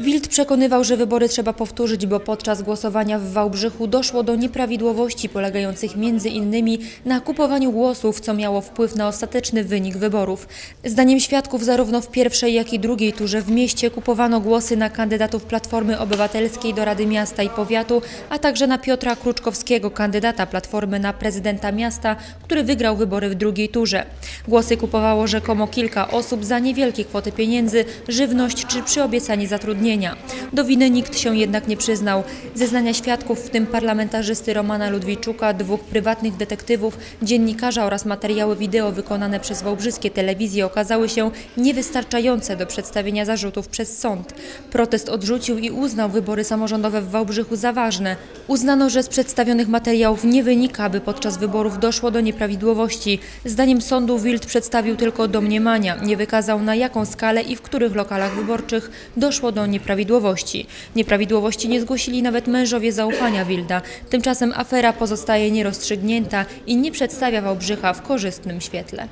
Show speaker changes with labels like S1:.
S1: Wild przekonywał, że wybory trzeba powtórzyć, bo podczas głosowania w Wałbrzychu doszło do nieprawidłowości polegających między innymi na kupowaniu głosów, co miało wpływ na ostateczny wynik wyborów. Zdaniem świadków zarówno w pierwszej, jak i drugiej turze w mieście kupowano głosy na kandydatów Platformy Obywatelskiej do Rady Miasta i Powiatu, a także na Piotra Kruczkowskiego, kandydata Platformy na prezydenta miasta, który wygrał wybory w drugiej turze. Głosy kupowało rzekomo kilka osób za niewielkie kwoty pieniędzy, żywność czy przy obiecaniu Do winy nikt się jednak nie przyznał. Zeznania świadków, w tym parlamentarzysty Romana Ludwijczuka, dwóch prywatnych detektywów, dziennikarza oraz materiały wideo wykonane przez wałbrzyskie telewizje okazały się niewystarczające do przedstawienia zarzutów przez sąd. Protest odrzucił i uznał wybory samorządowe w Wałbrzychu za ważne. Uznano, że z przedstawionych materiałów nie wynika, by podczas wyborów doszło do nieprawidłowości. Zdaniem sądu Wild przedstawił tylko domniemania, nie wykazał na jaką skalę i w których lokalach wyborczych doszło do nieprawidłowości. Nieprawidłowości nie zgłosili nawet mężowie zaufania Wilda. Tymczasem afera pozostaje nierozstrzygnięta i nie przedstawia Wałbrzycha w korzystnym świetle.